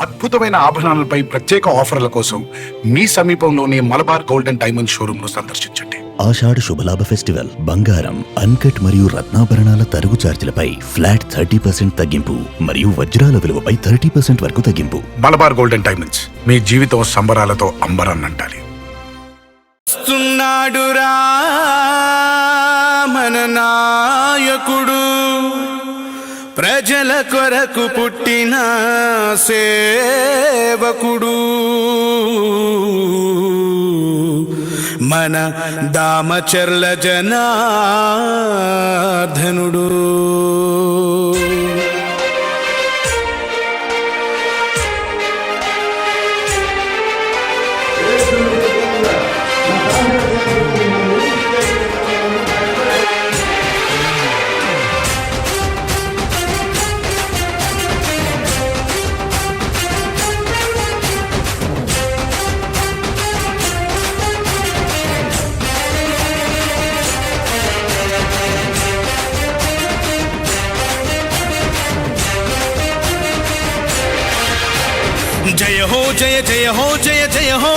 అద్భుతమైన ఆభరణాలపై ప్రత్యేక ఆఫర్ల కోసం మీ సమీపంలోని మలబార్ గోల్డెన్ డైమండ్ షోరూమ్ను సందర్శించండి. ఆషాఢ శుభలాభ ఫెస్టివల్ బంగారం అన్కట్ మరియు రత్నాభరణాల తరుగు చార్జీలపై ఫ్లాట్ థర్టీ పర్సెంట్ తగ్గింపు మరియు వజ్రాల విలువపై థర్టీ పర్సెంట్ వరకు తగ్గింపు. మలబార్ గోల్డెన్ డైమండ్స్ మీ జీవితం సంబరాలతో అంబరాన్నంటాలి. వస్తున్నాడురా మన నాయకుడు. ప్రజల కొరకు పుట్టిన సేవకుడు. మన దామచర్ల జనార్దనుడు. జయ హో జయ జయ హో జయ జయ హో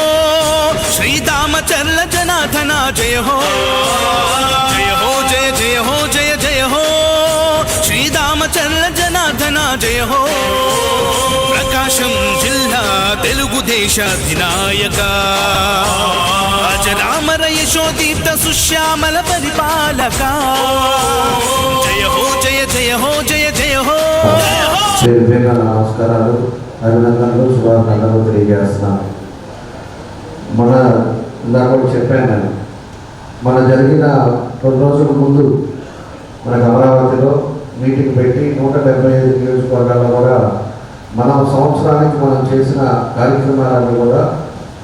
శ్రీరామచర్ల జనార్దన జయ హో జయ హో జయ జయ హో జయ జయ హో శ్రీరామచర్ల జనార్దన జయ హో ప్రకాశం జిల్లా తెలుగుదేశ అధినాయక అజరామర యశోదీప్త సుశ్యామల పరిపాలక జయ హో జయ జయ హో జయ జయ హో జయ హో పేరు పేరున నమస్కారాలు అభినందనలు శుభాభినందనలు తెలియజేస్తున్నాను. మన ఇందాక చెప్పాను నేను మన జరిగిన రెండు రోజుల ముందు మనకు అమరావతిలో మీటింగ్ పెట్టి నూట డెబ్బై ఐదు నియోజకవర్గాల్లో కూడా మనం సంవత్సరానికి మనం చేసిన కార్యక్రమాలన్నీ కూడా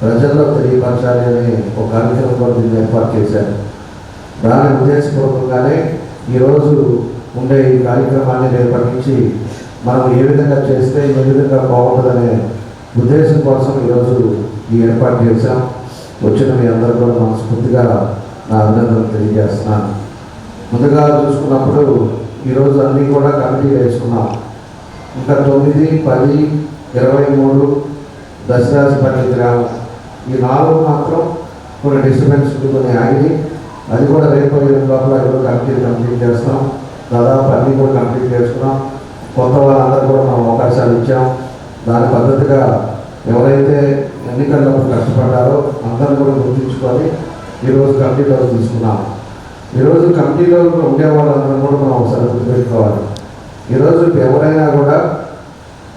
ప్రజల్లో తెలియపరచాలి అని ఒక కార్యక్రమం కూడా దీన్ని ఏర్పాటు చేశారు. దాని ఉద్దేశపూర్వకంగానే ఈరోజు ఉండే ఈ కార్యక్రమాన్ని నిర్వహించి మనం ఏ విధంగా చేస్తే ఏ విధంగా బాగుంటుందనే ఉద్దేశం కోసం ఈరోజు ఈ ఏర్పాటు చేశాం. వచ్చిన మీ అందరూ కూడా మనస్ఫూర్తిగా నా అభినందనలు తెలియజేస్తున్నాను. ముందుగా చూసుకున్నప్పుడు ఈరోజు అన్నీ కూడా కమిటీ వేసుకున్నాం. ఇంకా తొమ్మిది పది ఇరవై మూడు దశరాజపల్లి గ్రామం ఈ నాలుగు మాత్రం కొన్ని డిస్టర్బెన్స్ కొన్ని ఆగి అది కూడా రేపు ఎనిమిది లోపల ఈరోజు కమిటీ కంప్లీట్ చేస్తాం. దాదాపు అన్నీ కూడా కంప్లీట్ చేసుకున్నాం కొత్త వాళ్ళందరూ కూడా మనం అవకాశాలు ఇచ్చాం దాని పద్ధతిగా ఎవరైతే ఎన్నికల్లో కష్టపడ్డారో అందరూ కూడా గుర్తించుకొని ఈరోజు కమిటీలో తీసుకున్నాం. ఈరోజు కమిటీలో ఉండే వాళ్ళందరూ కూడా మనం ఒకసారి గుర్తుపెట్టుకోవాలి. ఈరోజు ఎవరైనా కూడా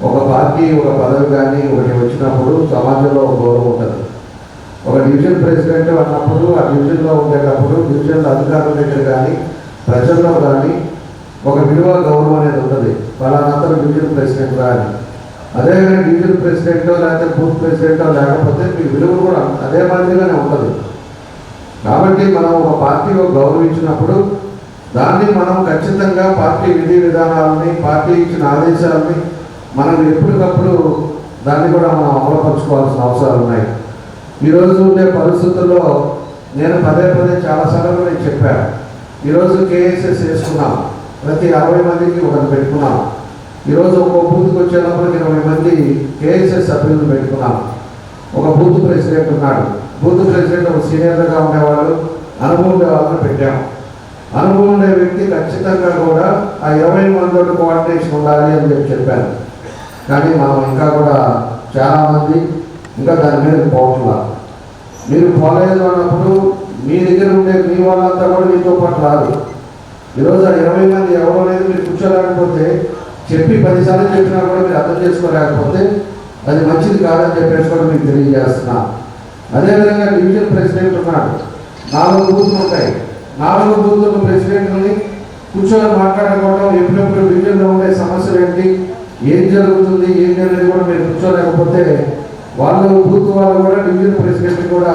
ఒక పార్టీ ఒక పదవి కానీ ఒకటి వచ్చినప్పుడు సమాజంలో ఒక గౌరవం ఉంటుంది. ఒక డివిజన్ ప్రెసిడెంట్ అన్నప్పుడు ఆ డివిజన్లో ఉండేటప్పుడు డివిజన్ అధికారుల దగ్గర కానీ ప్రజల్లో కానీ ఒక విలువ గౌరవం అనేది ఉంటుంది. ఫలానంతరం డివిజన్ ప్రెసిడెంట్ కానీ అదే కానీ డివిజన్ ప్రెసిడెంట్ లేకపోతే బూత్ ప్రెసిడెంట్ లేకపోతే మీ విలువ కూడా అదే మాదిరిగానే ఉంటుంది. కాబట్టి మనం ఒక పార్టీ గౌరవించినప్పుడు దాన్ని మనం ఖచ్చితంగా పార్టీ విధి విధానాలని పార్టీ ఇచ్చిన ఆదేశాలని మనం ఎప్పటికప్పుడు దాన్ని కూడా మనం అమలుపరుచుకోవాల్సిన అవసరాలు ఉన్నాయి. ఈరోజు ఉండే పరిస్థితుల్లో నేను పదే పదే చాలాసార్లు నేను చెప్పాను. ఈరోజు కేఎస్ఎస్ వేసుకున్నాం. ప్రతి అరవై మందికి ఒకటి పెట్టుకున్నాం. ఈరోజు ఒక బూత్కి వచ్చేటప్పటికి ఇరవై మంది కేఎస్ఎస్ సభ్యులను పెట్టుకున్నాం. ఒక బూత్ ప్రెసిడెంట్ ఉన్నాడు. బూత్ ప్రెసిడెంట్ ఒక సీనియర్గా ఉండేవాళ్ళు అనుభవం ఉండే వాళ్ళని పెట్టాము అనుభవం ఉండే వ్యక్తి ఖచ్చితంగా కూడా ఆ ఇరవై మంది కోఆర్డినేషన్ ఉండాలి అని చెప్పి చెప్పాను కానీ మనం ఇంకా కూడా చాలామంది ఇంకా దాని మీద పోవట్లా మీరు పోలేదు అన్నప్పుడు మీ దగ్గర ఉండే మీ వాళ్ళంతా కూడా మీతో పాటు రాదు ఈరోజు ఆ ఇరవై మంది ఎవరో అనేది మీరు కూర్చోలేకపోతే చెప్పి పదిసార్లు చెప్పినా కూడా మీరు అర్థం చేసుకోలేకపోతే అది మంచిది కాదని చెప్పేసి కూడా మీకు తెలియజేస్తున్నా. అదేవిధంగా డివిజన్ ప్రెసిడెంట్ ఉన్నాడు. నాలుగు బూతులు ఉంటాయి. నాలుగు బూతుల ప్రెసిడెంట్ని కూర్చొని మాట్లాడుకోవడం ఎప్పుడెప్పుడు డివిజన్లో ఉండే సమస్యలు ఏంటి ఏం జరుగుతుంది ఏంటి అనేది కూడా మీరు కూర్చోలేకపోతే వాళ్ళు బూత్ వాళ్ళు కూడా డివిజన్ ప్రెసిడెంట్ కూడా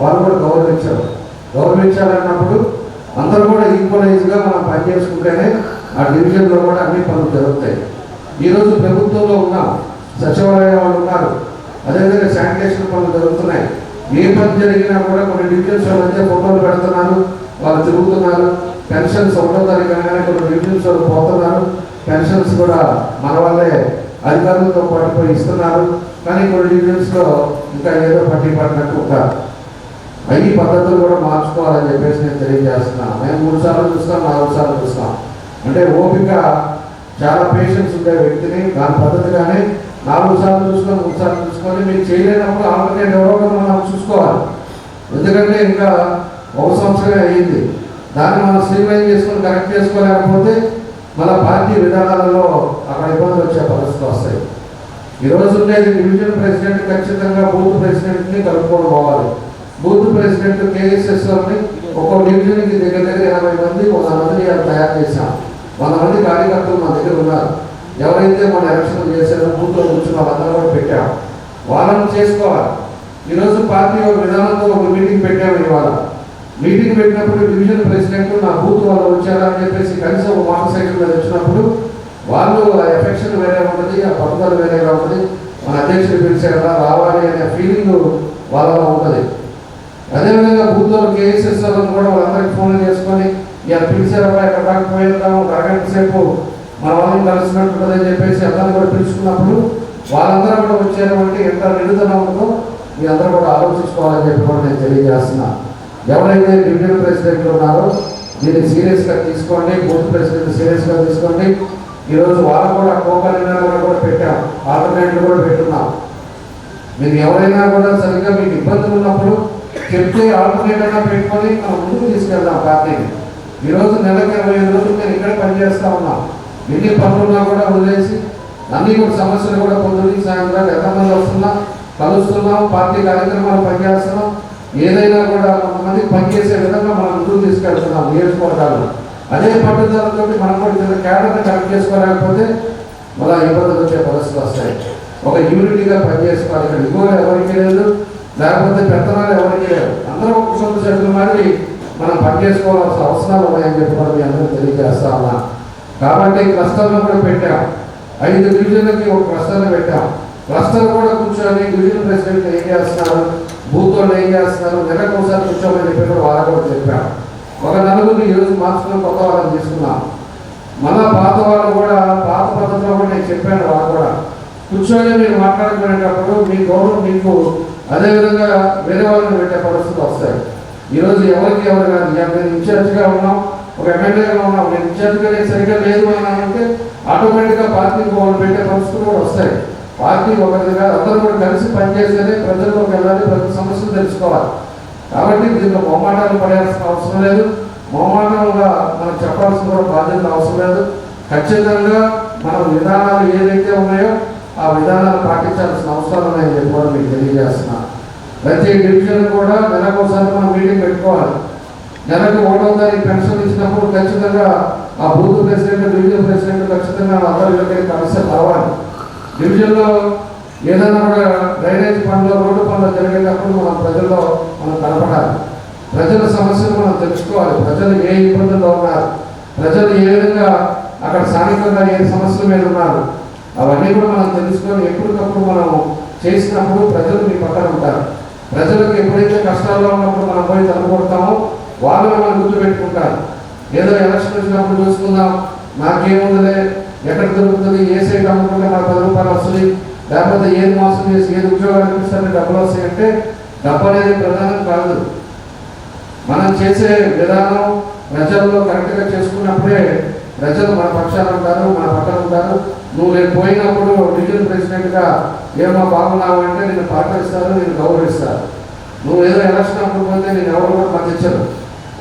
వాళ్ళు కూడా గౌరవించారు. గౌరవించాలన్నప్పుడు అందరూ కూడా ఈక్వలైజ్గా మనం పనిచేసుకుంటేనే ఆ డివిజన్లో కూడా అన్ని పనులు జరుగుతాయి. ఈరోజు ప్రభుత్వంలో ఉన్నాం సచివాలయ వాళ్ళు ఉన్నారు. అదేవిధంగా శానిటేషన్ పనులు జరుగుతున్నాయి. ఏ పని జరిగినా కూడా కొన్ని డివిజన్స్ మధ్య ఫోటోలు పెడుతున్నారు. వాళ్ళు తిరుగుతున్నారు. పెన్షన్స్ ఒకటో తారీఖు అనగానే కొన్ని డివిజన్స్ వాళ్ళు పోతున్నారు. పెన్షన్స్ కూడా మన వాళ్ళే అధికారులతో పాటు పోయి ఇస్తున్నారు. కానీ కొన్ని డివిజన్స్లో ఇంకా ఏదో పట్టి పట్టినట్టు ఒక అవి పద్ధతులు కూడా మార్చుకోవాలని చెప్పేసి నేను తెలియజేస్తున్నాను మేము మూడు సార్లు చూస్తాం నాలుగు సార్లు చూస్తాం. అంటే ఓపిక చాలా పేషెన్స్ ఉండే వ్యక్తిని దాని పద్ధతిగానే నాలుగు సార్లు చూసుకొని మూడు సార్లు చూసుకొని మీరు చేయలేనప్పుడు ఆల్టర్నేట్ ఎవరో మనం చూసుకోవాలి. ఎందుకంటే ఇంకా ఒక సంవత్సరమే అయ్యింది. దాన్ని మనం స్ట్రీమ్లైన్ చేసుకొని కరెక్ట్ చేసుకోలేకపోతే మన పార్టీ విధానాలలో అక్కడ ఇబ్బందులు వచ్చే పరిస్థితులు వస్తాయి. ఈ ఉండేది డివిజన్ ప్రెసిడెంట్ ఖచ్చితంగా బూత్ ప్రెసిడెంట్ని కలుపుకొని పోవాలి. బూత్ ప్రెసిడెంట్ కేఎస్ఎస్ని ఒక్కో డివిజన్కి దగ్గర దగ్గర ఎనభై మంది వంద మంది తయారు చేశాం వంద మంది కార్యకర్తలు మా దగ్గర ఉన్నారు. ఎవరైతే మన ఎలక్షన్ చేశారో బూత్లో కూర్చున్న వాళ్ళందరూ కూడా పెట్టాం వాళ్ళని చేసుకోవాలి. ఈరోజు పార్టీ ఒక విధానంతో ఒక మీటింగ్ పెట్టాము ఇవాళ. మీటింగ్ పెట్టినప్పుడు డివిజన్ ప్రెసిడెంట్ నా బూత్ వాళ్ళు వచ్చారా అని చెప్పేసి కనీసం ఒక మోటార్ సైకిల్ మీద వచ్చినప్పుడు వాళ్ళు ఆ ఎఫెక్షన్ వేరే ఉంటుంది ఆ పట్టుదల వేరేగా ఉంటుంది. మన అధ్యక్షుడు పిలిచారా రావాలి అనే ఫీలింగ్ వాళ్ళలో ఉంటుంది. అదేవిధంగా బూత్లో కేఎస్ఎస్ వాళ్ళని కూడా వాళ్ళందరికీ ఫోన్లు చేసుకొని ఇలా పిలిచారా ఎక్కడ రాకపోయిందాము పోయేద్దాము సేపు మన వాళ్ళని కలిసినట్టు అని చెప్పేసి అందరిని కూడా పిలుచుకున్నప్పుడు వాళ్ళందరూ కూడా వచ్చారు అంటే ఎంత నిడుదల ఉందో మీ అందరూ కూడా ఆలోచించుకోవాలని చెప్పి కూడా నేను తెలియజేస్తున్నా. ఎవరైతే డివిజన్ ప్రెసిడెంట్ ఉన్నారో దీన్ని సీరియస్గా తీసుకోండి బూత్ ప్రెసిడెంట్ సీరియస్గా తీసుకోండి. ఈరోజు వాళ్ళు కూడా కోపాలు కూడా పెట్టాం ఆల్టర్నేట్లు కూడా పెట్టున్నాం. మీరు ఎవరైనా కూడా సరిగ్గా మీకు ఇబ్బందులు ఉన్నప్పుడు చెప్తే ఆల్టర్నేట్ పెట్టుకొని మనం ముందుకు తీసుకెళ్దాం పార్టీని ఈరోజు నెలకు ఇరవై ఐదు రోజులు నేను ఇక్కడ పనిచేస్తా ఉన్నాం. ఎన్ని పనులున్నా కూడా వదిలేసి అన్ని కూడా సమస్యలు కూడా పొద్దున్న సాయంత్రం ఎంతమంది వస్తున్నాం కలుస్తున్నాం పార్టీ కార్యక్రమాలు పనిచేస్తున్నాం. ఏదైనా కూడా కొంతమంది పనిచేసే విధంగా మనం ముందుకు తీసుకెళ్తున్నాం నియోజకవర్గాలు అదే పట్టుదలతో మనం కూడా క్యాడర్ని కరెక్ట్ చేసుకోలేకపోతే మళ్ళీ ఇబ్బందులు వచ్చే పరిస్థితులు వస్తాయి. ఒక యూనిటీగా పనిచేసుకోవాలి. ఇక్కడ ఇగో ఎవరికి లేదు. లేకపోతే పెత్తనాలు ఎవరికి లేవు. అందరూ ఒక సొంత చెట్లు మాదిరి మనం పనిచేసుకోవాల్సిన అవసరాలు ఉన్నాయని చెప్పి మనం మీ అందరూ తెలియజేస్తా ఉన్నా. కాబట్టి క్లస్టర్లు కూడా పెట్టాం. ఐదు డివిజన్లకి ఒక క్లస్టర్ని పెట్టాం. క్లస్టర్ కూడా కూర్చొని డివిజన్ ప్రెసిడెంట్ ఏం చేస్తున్నారు? బూత్ వాళ్ళు ఏం చేస్తున్నారు? నెలకు ఒకసారి కూర్చోమని చెప్పి కూడా వాళ్ళకు కూడా చెప్పాం. ఒక నలుగురిని ఈరోజు మార్చుకుని కొత్త వాళ్ళని తీసుకున్నాం. మన పాత వాళ్ళు కూడా పాత పద్ధతిలో కూడా నేను చెప్పాను వాళ్ళు కూడా. కూర్చొని మీరు మాట్లాడుకునేటప్పుడు మీ గౌరవం మీకు అదేవిధంగా వేరే వాళ్ళని పెట్టే పరిస్థితులు వస్తాయి. ఈరోజు ఎవరికి ఎవరు కాదు నేను ఇన్ఛార్జ్గా ఉన్నాం ఒక ఎమ్మెల్యేగా ఉన్నాం నేను ఇన్ఛార్జ్గా నేను సరిగ్గా లేదు అని అంటే ఆటోమేటిక్గా పార్టీకి వాళ్ళు పెట్టే పరిస్థితులు కూడా వస్తాయి. పార్టీ ఒకరిగా అందరూ కూడా కలిసి పనిచేస్తేనే ప్రజల్లోకి వెళ్ళాలి ప్రతి సమస్యలు తెలుసుకోవాలి. కాబట్టి దీంట్లో మొహమాటాలు పడాల్సిన అవసరం లేదు. మొహమాటంగా మనం చెప్పాల్సిన కూడా బాధ్యత అవసరం లేదు. ఖచ్చితంగా మన విధానాలు ఏదైతే ఉన్నాయో ఆ విధానాలు పాటించాల్సిన అవసరం ఉన్నాయని చెప్పి కూడా మీకు తెలియజేస్తున్నా. ప్రతి డివిజన్ కూడా నెలకోసారి మనం మీటింగ్ పెట్టుకోవాలి. నెలకు ఒకటో తారీఖు పెన్షన్ ఇచ్చినప్పుడు ఖచ్చితంగా ఆ బూత్ ప్రెసిడెంట్ డివిజన్ ప్రెసిడెంట్ ఖచ్చితంగా అందరూ వీళ్ళకి కలిసి రావాలి డివిజన్లో ఏదైనా కూడా డ్రైనేజ్ పనులు రోడ్డు పనులు జరిగేటప్పుడు మనం ప్రజల్లో మనం కనపడాలి. ప్రజల సమస్యలు మనం తెలుసుకోవాలి. ప్రజలు ఏ ఇబ్బందుల్లో ఉన్నారు? ప్రజలు ఏ విధంగా అక్కడ స్థానికంగా ఏ సమస్యల మీద ఉన్నారు? అవన్నీ కూడా మనం తెలుసుకొని ఎప్పటికప్పుడు మనం చేసినప్పుడు ప్రజలు మీ పక్కన ఉంటారు. ప్రజలకు ఎప్పుడైతే కష్టాల్లో ఉన్నప్పుడు మనం పోయి తనుకొడతామో వాళ్ళు మనం గుర్తుపెట్టుకుంటారు. ఏదో ఎలక్షన్ వచ్చినప్పుడు చూసుకుందాం నాకేముందిలే ఎక్కడ దొరుకుతుంది ఏ సైట్ అమ్ముకుంటే నాకు పది రూపాయలు వస్తుంది లేకపోతే ఏది మోసం చేసి ఏది ఉద్యోగాలు అనిపిస్తారని డబ్బులు వస్తాయంటే డబ్బు అనేది ప్రధానం కాదు. మనం చేసే విధానం ప్రజల్లో కరెక్ట్గా చేసుకున్నప్పుడే ప్రజలు మన పక్షాన ఉంటారు మన పక్కన ఉంటారు. నువ్వు నేను పోయినప్పుడు డివిజన్ ప్రెసిడెంట్గా ఏమో బాగున్నావు అంటే నేను పాటిస్తాను నేను గౌరవిస్తారు. నువ్వు ఏదో ఎలక్షన్ అప్పుడు పోతే నేను ఎవరు కూడా మాకు ఇచ్చరు.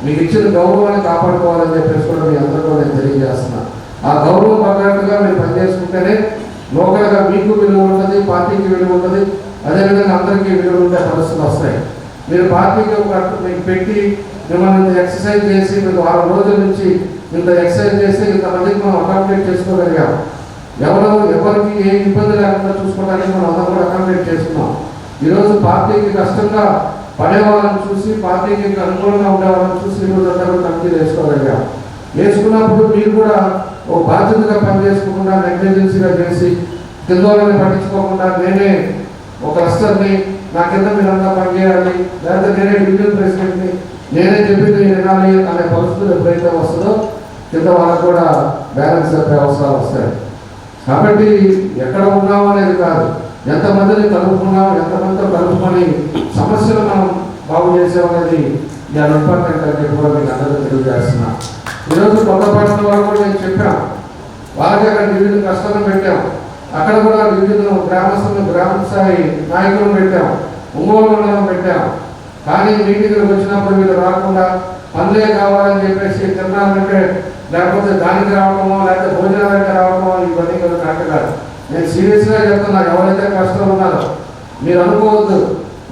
మీకు ఇచ్చిన గౌరవాన్ని కాపాడుకోవాలని చెప్పేసి కూడా మీ అందరూ నేను తెలియజేస్తున్నా. ఆ గౌరవం ప్రకారంగా మీరు పనిచేసుకుంటేనే లోకల్గా మీకు విలువ ఉంటుంది పార్టీకి విలువ ఉంటుంది. అదేవిధంగా అందరికీ విలువ ఉండే పరిస్థితులు వస్తాయి. మీరు పార్టీకి ఒక మీకు పెట్టి మిమ్మల్ని ఎక్సర్సైజ్ చేసి మీకు వారం రోజుల నుంచి ఇంత ఎక్సర్సైజ్ చేసి ఇంతమందికి మనం అకామిడేట్ చేసుకోగలిగాం. ఎవరు ఎవరికి ఏ ఇబ్బంది లేకుండా చూసుకోవడానికి మనం అందరం కూడా అకామిడేట్ చేసుకున్నాం. ఈరోజు పార్టీకి కష్టంగా పడేవాళ్ళని చూసి పార్టీకి అనుకూలంగా ఉండే వాళ్ళని చూసి ఈరోజు అందరూ తనిఖీ వేసుకోగలిగాం వేసుకున్నప్పుడు మీరు కూడా ఒక బాధ్యతగా పనిచేసుకోకుండా నెగ్లిజెన్సీగా చేసి కింద వాళ్ళని పట్టించుకోకుండా నేనే ఒక అస్టర్ని నా కింద మీరంతా పనిచేయాలి లేకపోతే నేనే డివిజన్ ప్రెసిడెంట్ని నేనే చెప్పింది వినాలి అనే పరిస్థితులు ఎప్పుడైతే వస్తుందో కింద వాళ్ళకు కూడా బ్యాలెన్స్ చెప్పే అవసరాలు వస్తాయి. కాబట్టి ఎక్కడ ఉన్నాం అనేది కాదు. ఎంతమందిని కలుపుకున్నాం ఎంతమందితో కలుపుకొని సమస్యలు మనం బాగు చేసామనేది నేను ఇంపార్టెంట్ అని చెప్పి కూడా మీకు అందరూ తెలియజేస్తున్నా. ఈరోజు కొత్తపాటి వారు కూడా నేను చెప్పాను. వాళ్ళకి అక్కడ డివిజన్ కష్టాలను పెట్టాం. అక్కడ కూడా డివిజన్ గ్రామస్తులను గ్రామ స్థాయి నాయకులను పెట్టాం. ఒంగోలు మండలం పెట్టాం. కానీ మీటింగ్కి వచ్చినప్పుడు వీళ్ళు రాకుండా పనులే కావాలని చెప్పేసి తిన్నానంటే లేకపోతే దానికి రావడమో లేకపోతే భోజనాలకి రావడమో ఇవన్నీ కదా కరెక్ట్ కాదు. నేను సీరియస్గా చెప్తున్నా ఎవరైతే కష్టం ఉన్నారో మీరు అనుకోవద్దు.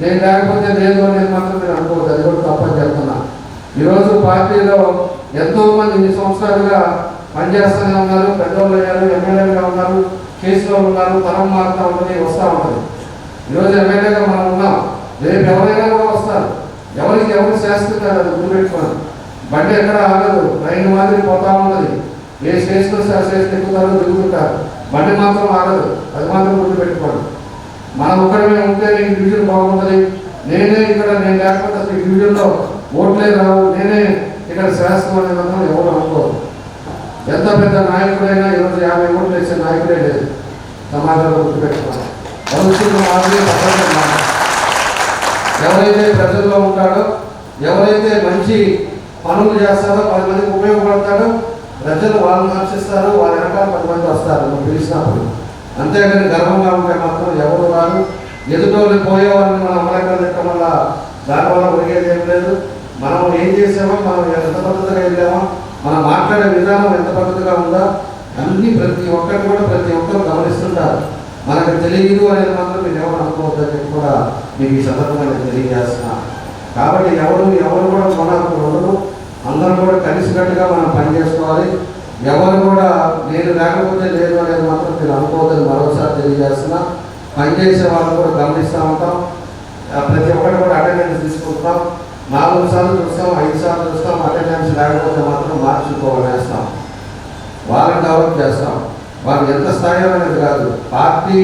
నేను లేకపోతే లేదు అనేది మాత్రం మీరు అనుకోవద్దు. అది కూడా తప్పని చెప్తున్నా. ఈరోజు పార్టీలో ఎంతో మంది ఇన్ని సంవత్సరాలుగా పనిచేస్తూనే ఉన్నారు పెద్దవాళ్ళు అయ్యారు ఎమ్మెల్యేలుగా ఉన్నారు కేసులో ఉన్నారు తరం మారుతూ ఉంటుంది వస్తూ ఉంటుంది ఈరోజు ఎమ్మెల్యేగా మనం ఉన్నాం. రేపు ఎవరైనా కూడా వస్తారు. ఎవరికి ఎవరు చేస్తున్నారు అది గుర్తుపెట్టుకోండి. బండి ఎక్కడ ఆగదు. ట్రైన్ మాదిరి పోతా ఉన్నది. ఏ స్టేషన్ వస్తే ఆ స్టేషన్ ఎక్కుతారో దిగుతుంటారు బండి మాత్రం ఆగదు. అది మాత్రం గుర్తుపెట్టుకోండి. మనం ఒక్కడమే ఉంటే ఈ డివిజన్ బాగుంటుంది. నేనే ఇక్కడ నేను లేకపోతే అసలు ఈ డివిజన్లో ఓట్లే రావు. నేనే ఇక్కడ శాస్త్రం అనే మాత్రం ఎవరు అనుకోరు. ఎంత పెద్ద నాయకుడైనా ఈరోజు యాభై ఓట్లు వేసే నాయకుడే లేదు. సమాజంలో గుర్తుపెట్టుకోవాలి భవిష్యత్తు మాదిరి ఎవరైతే ప్రజల్లో ఉంటాడో ఎవరైతే మంచి పనులు చేస్తారు పది మందికి ఉపయోగపడతాడు ప్రజలు వాళ్ళని ఆశిస్తారు వాళ్ళ వెనకాల పది మంది వస్తారు నువ్వు పిలిచినప్పుడు. అంతేగాని గర్వంగా ఉంటే మాత్రం ఎవరు రారు. ఎదుటోళ్ళు పోయేవాళ్ళని మనం అమలంగా తిట్టడం వల్ల దానివల్ల ఒరిగేది ఏం లేదు. మనం ఏం చేసామో మనం ఎంత పద్ధతిగా వెళ్ళామో మనం మాట్లాడే విధానం ఎంత పద్ధతిగా ఉందా అన్ని ప్రతి ఒక్కరు కూడా ప్రతి ఒక్కరు గమనిస్తుంటారు. మనకు తెలియదు అనేది మాత్రం మీరు ఎవరు అనుకోవద్దని చెప్పి కూడా మీకు ఈ సందర్భంగా నేను తెలియజేస్తున్నాను కాబట్టి ఎవరు ఎవరు కూడా మనకు ఉండదు అందరం కూడా కలిసికట్టుగా మనం పనిచేసుకోవాలి ఎవరు కూడా నేను లేకపోతే లేదు అనేది మాత్రం మీరు అనుకోవద్దని మరోసారి తెలియజేస్తున్నా. పనిచేసే వాళ్ళు కూడా గమనిస్తూ ఉంటాం. ప్రతి ఒక్కరు కూడా అటెండెన్స్ తీసుకుంటాం. నాలుగు సార్లు చూస్తాం ఐదు సార్లు చూస్తాం అటెండెన్స్ లేకపోతే మాత్రం మార్చుకోవలేస్తాం వాళ్ళని డెవలప్ చేస్తాం. వాళ్ళు ఎంత స్థాయిలో అనేది కాదు. పార్టీ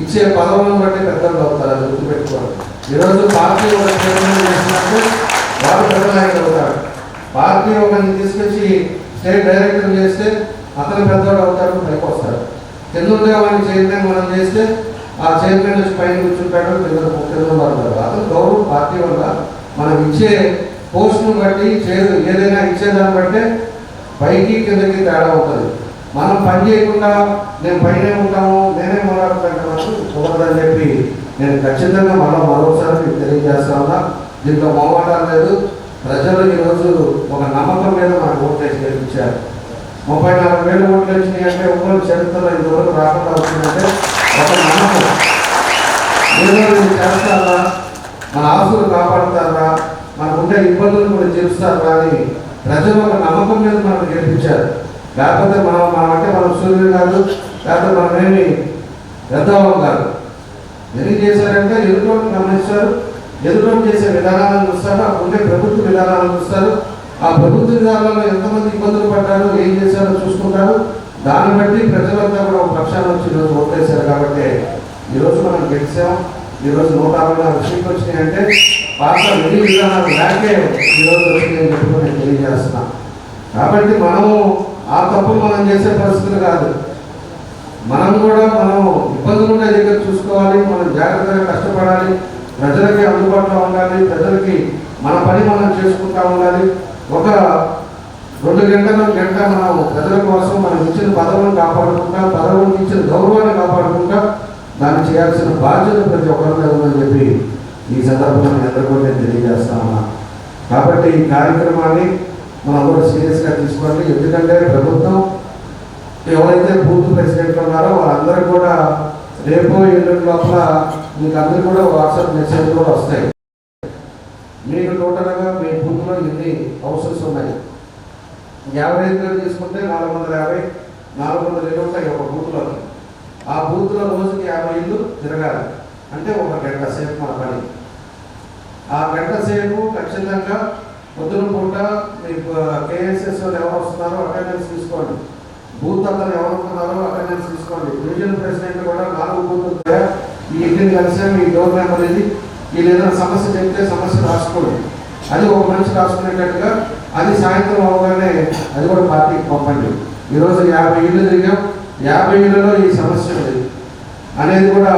ఇచ్చే పదవులను బట్టి పెద్దలు అవుతారు అది గుర్తుపెట్టుకోవాలి ఈరోజు పార్టీ వాళ్ళు చైర్మన్ చేసినట్టు వాడు పెద్ద పార్టీ ఒకరిని తీసుకొచ్చి స్టేట్ డైరెక్టర్ చేస్తే అతను పెద్దవాడు అవుతాడు పైకి వస్తాడు. కింద ఉండే చైర్మన్ మనం చేస్తే ఆ చైర్మన్ నుంచి పైన కూర్చుంటాడు కింద కింద పడతాడు అతను గౌరవం పార్టీ వల్ల మనం ఇచ్చే పోస్టును బట్టి చేదు ఏదైనా ఇచ్చేదాన్ని బట్టే పైకి కిందకి తేడా అవుతుంది మనం పని చేయకుండా నేను పైనే ఉంటాము నేనే మొదలుకుంటే కుదరదని చెప్పి నేను ఖచ్చితంగా మనం మరోసారి మీకు తెలియజేస్తా ఉన్నా. దీంట్లో మొహమాటం లేదు. ప్రజలు ఈరోజు ఒక నమ్మకం మీద మనకు ఓట్లేసి గెలిపించారు. ముప్పై నాలుగు వేలు ఓట్లు వచ్చినాయి అంటే ఒక్కరు చరిత్రలో ఇంతవరకు రాకుండా వచ్చిందంటే ఒక నమ్మకం. ఏదో ఇది చేస్తారా? మన ఆస్తులు కాపాడుతారా? మనకుండే ఇబ్బందులు కూడా తీరుస్తారా అని ప్రజలు ఒక నమ్మకం మీద మనం గెలిపించారు. లేకపోతే మనం మనం అంటే మనం సూర్యుడు కాదు లేకపోతే మనమేమి పెద్దవాళ్ళం కాదు. ఎందుకు చేశారంటే ఎదుటి గమనిస్తారు ఎదుటోని చేసే విధానాలను చూస్తారు ఉండే ప్రభుత్వ విధానాలను చూస్తారు. ఆ ప్రభుత్వ విధానాల్లో ఎంతమంది ఇబ్బందులు పడ్డారు ఏం చేశారో చూసుకుంటారు. దాన్ని బట్టి ప్రజలంతా కూడా ఒక పక్షాన్ని వచ్చి ఈరోజు ఓట్లేశారు కాబట్టి ఈరోజు మనం గెలిచాం. ఈరోజు నూట అరవై నాలుగు సీట్లు వచ్చినాయంటే పాత విధి విధానాలు లేకే ఈరోజు వచ్చినాయని చెప్పి నేను తెలియజేస్తున్నా. కాబట్టి మనము ఆ తప్పులు మనం చేసే పరిస్థితులు కాదు. మనం కూడా మనం ఇబ్బందులు ఉన్న దగ్గర చూసుకోవాలి మనం జాగ్రత్తగా కష్టపడాలి. ప్రజలకి అందుబాటులో ఉండాలి ప్రజలకి మన పని మనం చేసుకుంటా ఉండాలి. ఒక రెండు గంటల గంట మనం ప్రజల కోసం మనం ఇచ్చిన పదవులను కాపాడుకుంటా పదవులకు ఇచ్చిన గౌరవాన్ని కాపాడుకుంటా దాన్ని చేయాల్సిన బాధ్యత ప్రతి ఒక్కరి మీద ఉందని చెప్పి ఈ సందర్భంగా మీ అందరికీ కూడా నేను తెలియజేస్తామన్నా కాబట్టి ఈ కార్యక్రమాన్ని మనం కూడా సీరియస్గా తీసుకోండి. ఎందుకంటే ప్రభుత్వం ఎవరైతే బూత్ ప్రెసిడెంట్ ఉన్నారో వాళ్ళందరూ కూడా రేపు ఎల్లుండి లోపల మీకు అందరికీ కూడా వాట్సాప్ మెసేజ్ కూడా వస్తాయి. మీకు టోటల్గా మీ బూత్లో ఎన్ని హౌసెస్ ఉన్నాయి? యాభై ఎకరాలు తీసుకుంటే నాలుగు వందల యాభై నాలుగు వందల ఇరవై ఉంటాయి ఒక బూత్లో ఆ బూత్లో రోజుకి యాభై ఇల్లు తిరగాలి. అంటే ఒక గంట సేపు మన పని. ఆ గంట సేపు ఖచ్చితంగా పొద్దున పూట మీకు కేఎస్ఎస్ ఎవరు వస్తున్నారో అటెండెన్స్ తీసుకోండి. బూత్ అతను ఎవరు వస్తున్నారో అటెండెన్స్ తీసుకోండి. డివిజన్ ప్రెసిడెంట్ కూడా నాలుగు బూత్ మీ ఈ ఇంటిని కలిసే మీ డోర్ అనేది ఇది వీళ్ళు ఏదైనా సమస్య చెప్తే సమస్య రాసుకోండి. అది ఒక మనిషి రాసుకునేటట్టుగా అది సాయంత్రం అవగానే అది కూడా పార్టీకి పంపండి. ఈరోజు యాభై ఇళ్ళు తిరిగాం. యాభై ఇళ్ళలో ఈ సమస్య ఉంది. అనేది కూడా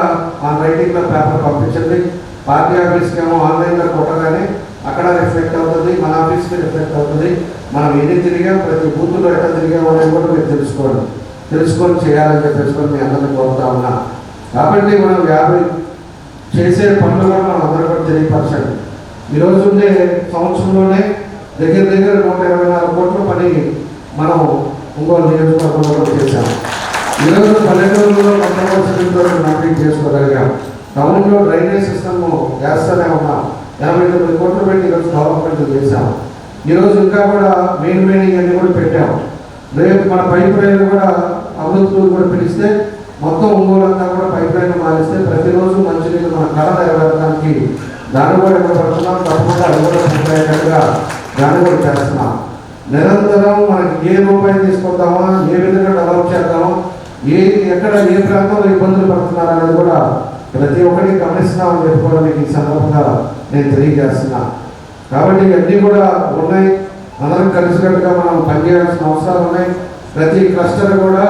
ఆ రైటింగ్లో పేపర్ పంపించండి. పార్టీ ఆఫీస్కి ఏమో ఆన్లైన్లో కొట్టగానే అక్కడ రిఫ్లెక్ట్ అవుతుంది మన ఆఫీస్కి రిఫ్లెక్ట్ అవుతుంది. మనం ఎన్ని తిరిగాం ప్రతి బూత్లో ఎక్కడ తిరిగాం అనేది కూడా మీరు తెలుసుకోవడం తెలుసుకొని చేయాలని చెప్పేసి మీ అందరిని కోరుతా ఉన్నా. కాబట్టి మనం యాభై చేసే పనులు కూడా మనం అందరూ కూడా తెలియపరచండి ఈరోజు ఉండే సంవత్సరంలోనే దగ్గర దగ్గర నూట ఇరవై నాలుగు కోట్ల పని మనం ఒంగోలు నియోజకవర్గంలో చేశాము ఈరోజు పల్లెటూరులో మొట్టమొదటితో కంప్లీట్ చేసుకోగలిగాం. టౌన్లో డ్రైనేజ్ సిస్టమ్ వేస్తూనే ఉన్నాం. ఎనభై తొమ్మిది కోట్లు పెట్టి ఈరోజు డెవలప్మెంట్ చేశాము ఈరోజు ఇంకా కూడా మెయిన్ మెయిన్ ఇవన్నీ కూడా పెట్టాము రేపు మన పైపు రైలు కూడా అమృత్ కూడా పిలిస్తే మొత్తం ఒంగోలు అంతా కూడా పైప్ లైన్ మారిస్తే ప్రతిరోజు మంచినీళ్ళు మన కళ నెరవేరడానికి దాన్ని కూడా ఇవ్వబడుతున్నాం తప్పకుండా అది కూడా పూర్తయ్యేటట్టుగా దాన్ని కూడా చేస్తున్నాం. నిరంతరం మనకి ఏ రూపాయి తీసుకొద్దామా ఏ విధంగా డెవలప్ చేద్దామో ఏ ఎక్కడ ఏ ప్రాంతంలో ఇబ్బందులు పడుతున్నారు అనేది కూడా ప్రతి ఒక్కరికి గమనిస్తున్నామని చెప్పి కూడా మీకు ఈ సందర్భంగా నేను తెలియజేస్తున్నా. కాబట్టి ఇవన్నీ కూడా ఉన్నాయి. అందరం కలిసికట్టుగా మనం పనిచేయాల్సిన అవసరాలు ఉన్నాయి. ప్రతి క్లస్టర్ కూడా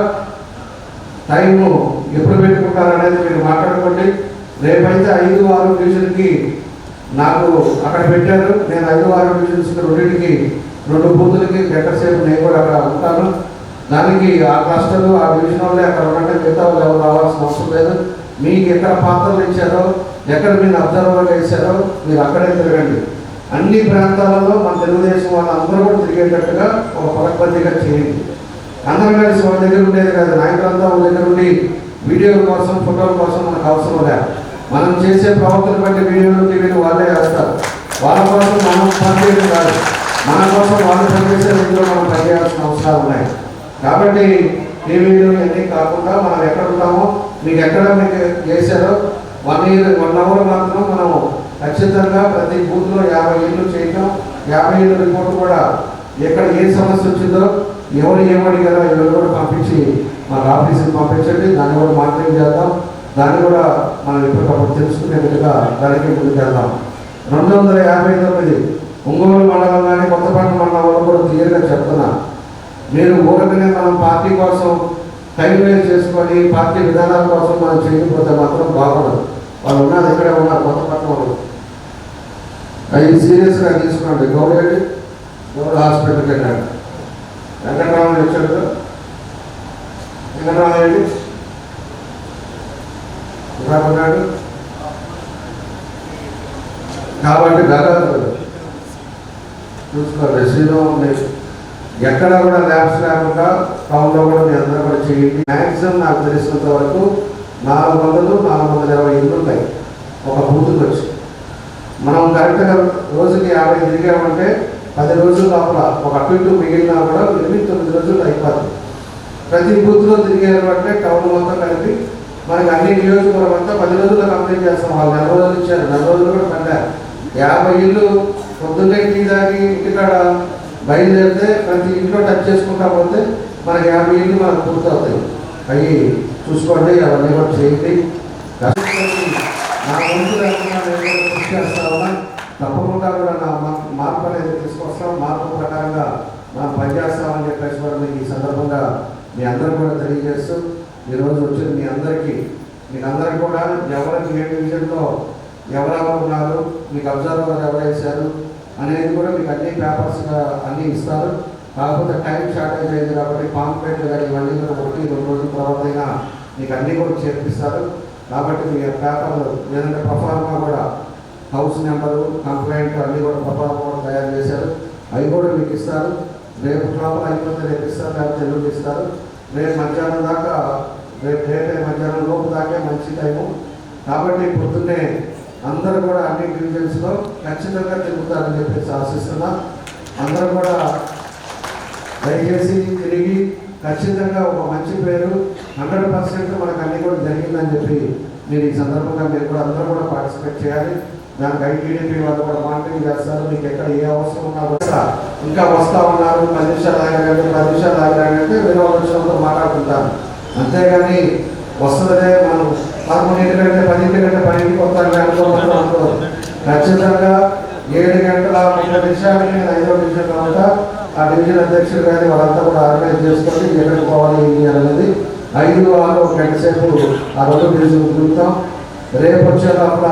టైము ఎప్పుడు పెట్టుకుంటారు అనేది మీరు మాట్లాడుకోండి. రేపైతే ఐదు ఆరు ట్యూషన్కి నాకు అక్కడ పెట్టారు. నేను ఐదు ఆరు ట్యూషన్స్ రెండింటికి రెండు బూతులకి గంట సేపు నేను కూడా అక్కడ ఉంటాను. దానికి ఆ క్లస్టర్ ఆ డివిజన్ వాళ్ళే అక్కడ ఉండండి. మిగతా వాళ్ళు ఎవరు రావాల్సిన అవసరం లేదు. మీకు ఎక్కడ పాత్రలు ఇచ్చారో ఎక్కడ మీరు అబ్జర్వర్ వేశారో మీరు అక్కడే తిరగండి. అన్ని ప్రాంతాలలో మన తెలుగుదేశం వాళ్ళందరూ కూడా తిరిగేటట్టుగా ఒక పరపతిగా చేయండి. అందరం కలిసి వాళ్ళ దగ్గర ఉండేది కాదు. నాయకులంతా వాళ్ళ దగ్గర ఉండి వీడియోల కోసం ఫోటోల కోసం మనకు అవసరం లేదు మనం చేసే ప్రవర్తన బట్టి వీడియోలు టీవీలు వాళ్ళే వేస్తారు వాళ్ళ కోసం మనం పనిచేయడం కాదు. మన కోసం వాళ్ళు పనిచేసే రీతిలో మనం పనిచేయాల్సిన అవసరాలు ఉన్నాయి. కాబట్టి టీవీలు ఇవన్నీ కాకుండా మనం ఎక్కడ ఉంటామో మీకు ఎక్కడ మీకు చేశారో వన్ ఇయర్ వన్ అవర్ మాత్రం మనం ఖచ్చితంగా ప్రతి బూత్లో యాభై ఏళ్ళు చేయటం యాభై ఏళ్ళు రిపోర్ట్ కూడా ఎక్కడ ఏ సమస్య వచ్చిందో ఎవరు ఏమడిగారో ఎవరు కూడా పంపించి మన ఆఫీస్కి పంపించండి దాన్ని కూడా మానిటరింగ్ చేద్దాం. దాన్ని కూడా మనం ఎప్పటికప్పుడు తెలుసుకునే విధంగా దానికి ముందుకెళ్దాం రెండు వందల యాభై తొమ్మిది ఒంగోలు మండలం కానీ కొత్తపట్నం మండలం వాళ్ళు కూడా క్లియర్గా చెప్తున్నా. మీరు ఊరకనే మనం పార్టీ కోసం టైం వేస్ట్ చేసుకొని పార్టీ విధానాల కోసం మనం చేయకపోతే మాత్రం బాగుండదు. వాళ్ళు ఉన్నది ఇక్కడే ఉన్నారు కొత్తపట్నం వాళ్ళు. అవి సీరియస్గా తీసుకోండి గౌరవండి గౌరవ హాస్పిటల్కి వెళ్ళాడు. వెంకటరామన్ వచ్చాడు. కదా? ఉన్నాడు? కాబట్టి దాదాపు చూసుకోండి శ్రీరామ్ లేదు ఎక్కడ కూడా ల్యాబ్స్ లేకుండా టౌన్లో కూడా మీ అందరూ కూడా చేయండి. మ్యాక్సిమం నాకు తెలిసినంత వరకు నాలుగు వందలు నాలుగు వందల ఇరవై ఇల్లు ఉన్నాయి. ఒక బూత్కి వచ్చి మనం కరెక్ట్గా రోజుకి యాభై తిరిగామంటే పది రోజుల లోపల ఒక అటు ఇటు మిగిలినా కూడా ఎనిమిది తొమ్మిది రోజులు అయిపోతుంది ప్రతి బూత్లో తిరిగారు అంటే టౌన్ మొత్తం కలిపి మనకి అన్ని నియోజకవర్గం అంతా పది రోజుల్లో కంప్లీట్ చేస్తాం. వాళ్ళు నెల రోజులు ఇచ్చారు. నెల రోజులు కూడా పడ్డారు యాభై ఇల్లు పొద్దున్నే టీ తాగి ఇంటికాడ బయలుదేరితే ప్రతి ఇంట్లో టచ్ చేసుకుంటా పోతే మనకి యాభై ఇల్లు మనకు పూర్తవుతాయి. అవి చూసుకోండి అవన్నీ కూడా చేయండి. నా ముందు కృషి చేస్తా ఉన్నా తప్పకుండా కూడా నా మార్పు అనేది తీసుకొస్తాం. మార్పు ప్రకారంగా మనం పనిచేస్తామని చెప్పేసి కూడా మీకు ఈ సందర్భంగా మీ అందరూ కూడా తెలియజేస్తూ ఈరోజు వచ్చిన మీ అందరికీ మీకు అందరికీ కూడా ఎవరికి ఏ డివిజన్లో ఎవరెవరు ఉన్నారు మీకు అబ్జర్వర్ ఎవరు వేశారు అనేది కూడా మీకు అన్ని పేపర్స్గా అన్నీ ఇస్తారు. కాకపోతే టైం షార్టేజ్ అయింది కాబట్టి పాంప్లెట్లు కానీ ఇవన్నీ కూడా ఒకటి రెండు రోజుల తర్వాత అయినా మీకు అన్నీ కూడా చేర్పిస్తారు. కాబట్టి మీ పేపర్లు లేదంటే ప్రఫార్మా కూడా హౌస్ నెంబరు కంప్లైంట్ అన్నీ కూడా ప్రొఫార్మా కూడా తయారు చేశారు. అవి కూడా మీకు ఇస్తారు. రేపు లోపల అయిపోతే రేపు ఇస్తారు లేకపోతే ఎల్లుండి ఇస్తారు. రేపు మధ్యాహ్నం దాకా రేపు రేపే మధ్యాహ్నం లోపు దాకే మంచి టైము కాబట్టి పొద్దున్నే అందరూ కూడా అన్ని డివిజన్స్లో ఖచ్చితంగా తిరుగుతారని చెప్పేసి ఆశిస్తున్నా. అందరూ కూడా దయచేసి తిరిగి ఖచ్చితంగా ఒక మంచి పేరు హండ్రెడ్ పర్సెంట్ మనకు అన్ని కూడా జరిగిందని చెప్పి మీరు ఈ సందర్భంగా మీరు కూడా అందరూ కూడా పార్టిసిపేట్ చేయాలి. దానికి ఐటీడీపీ వాళ్ళు కూడా మానిటరింగ్ చేస్తారు. మీకు ఎక్కడ ఏ అవసరం ఉన్నా కూడా ఇంకా వస్తా ఉన్నారు. పది నిమిషాలు ఆగారంటే పది నిమిషాలు ఆగారంటే వేరే వాళ్ళ వచ్చినప్పుడు మాట్లాడుకుంటారు. అంతేగాని వస్తుందనే మనం పదకొండింటి కంటే పదింటి కంటే పన్నెండుకి వస్తారని అనుకోవడం అనుకోరు ఖచ్చితంగా ఏడు గంటల ముప్పై నిమిషాలకి నేను ఐదో నిమిషం తర్వాత ఆ డివిజన్ అధ్యక్షుడు కానీ వాళ్ళంతా కూడా ఆర్గనైజ్ చేసుకొని ఎక్కడికి పోవాలి ఏంటి అనేది ఐదు ఆరు గంట సేపు ఆ రోజు నిలిచి తిరుగుతాం. రేపు వచ్చే లోపల